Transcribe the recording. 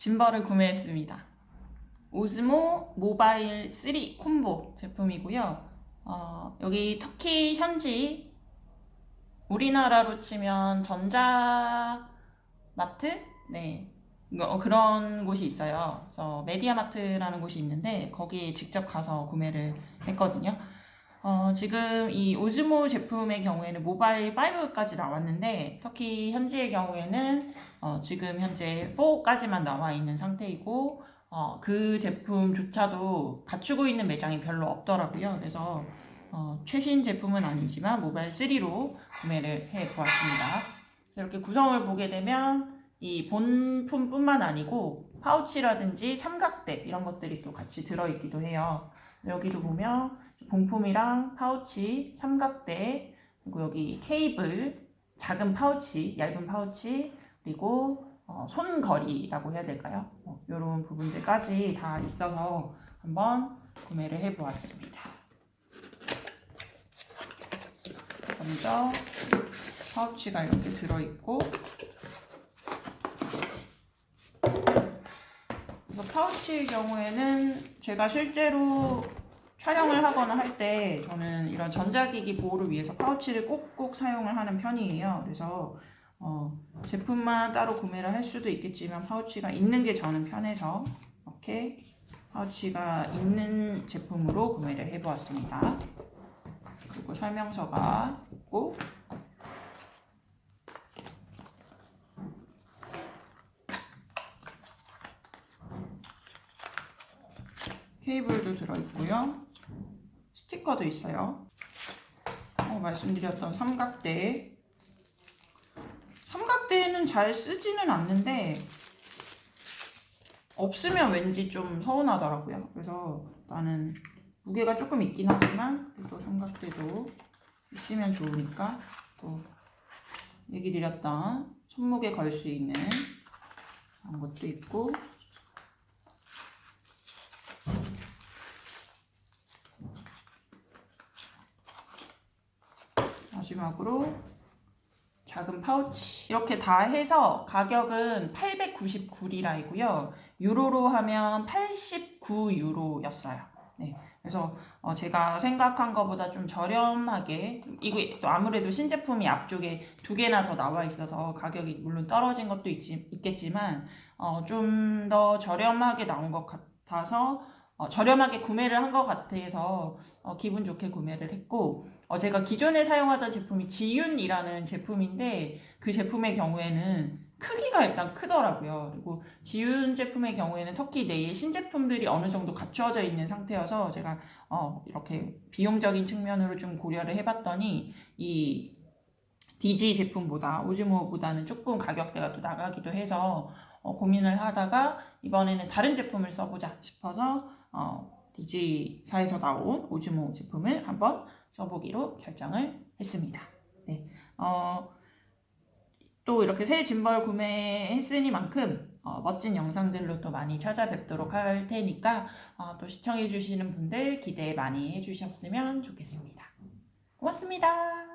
짐벌을 구매했습니다. 오즈모 모바일 3 콤보 제품이고요. 어, 여기 터키 현지 우리나라로 치면 전자마트 네 어, 그런 곳이 있어요. 그래서 메디아마트라는 곳이 있는데 거기에 직접 가서 구매를 했거든요. 어, 지금 이 오즈모 제품의 경우에는 모바일 5까지 나왔는데 터키 현지의 경우에는 어, 지금 현재 4까지만 나와 있는 상태이고 어, 그 제품조차도 갖추고 있는 매장이 별로 없더라고요. 그래서 어, 최신 제품은 아니지만 모바일 3로 구매를 해 보았습니다. 이렇게 구성을 보게 되면 이 본품뿐만 아니고 파우치라든지 삼각대 이런 것들이 또 같이 들어있기도 해요. 여기도 보면 본품이랑 파우치, 삼각대, 그리고 여기 케이블, 작은 파우치, 얇은 파우치, 그리고 어, 손거리라고 해야 될까요? 이런 부분들까지 다 있어서 한번 구매를 해보았습니다. 먼저 파우치가 이렇게 들어있고 파우치의 경우에는 제가 실제로 하거나 할 때 저는 이런 전자기기 보호를 위해서 파우치를 꼭꼭 사용을 하는 편이에요. 그래서 어, 제품만 따로 구매를 할 수도 있겠지만 파우치가 있는 게 저는 편해서 이렇게 파우치가 있는 제품으로 구매를 해보았습니다. 그리고 설명서가 있고 케이블도 들어있고요. 스티커도 있어요. 어, 말씀드렸던 삼각대. 삼각대는 잘 쓰지는 않는데 없으면 왠지 좀 서운하더라고요. 그래서 나는 무게가 조금 있긴 하지만 또 삼각대도 있으면 좋으니까 또 얘기 드렸던 손목에 걸 수 있는 그런 것도 있고 마지막으로 작은 파우치 이렇게 다 해서 가격은 899리라이고요. 유로로 하면 89유로였어요. 네. 그래서 어 제가 생각한 것보다 좀 저렴하게 이게 또 아무래도 신제품이 앞쪽에 두 개나 더 나와 있어서 가격이 물론 떨어진 것도 있지, 있겠지만 어 좀 더 저렴하게 나온 것 같아서 어 저렴하게 구매를 한 것 같아서 어 기분 좋게 구매를 했고 어 제가 기존에 사용하던 제품이 지윤이라는 제품인데 그 제품의 경우에는 크기가 일단 크더라고요. 그리고 지윤 제품의 경우에는 터키 내에 신제품들이 어느 정도 갖추어져 있는 상태여서 제가 어 이렇게 비용적인 측면으로 좀 고려를 해봤더니 이 DG 제품보다 오즈모보다는 조금 가격대가 또 나가기도 해서 어 고민을 하다가 이번에는 다른 제품을 써보자 싶어서 어 DG사에서 나온 오즈모 제품을 한번 써보기로 결정을 했습니다. 네. 어, 또 이렇게 새 짐벌 구매했으니만큼 어, 멋진 영상들로 또 많이 찾아뵙도록 할 테니까 어, 또 시청해주시는 분들 기대 많이 해주셨으면 좋겠습니다. 고맙습니다.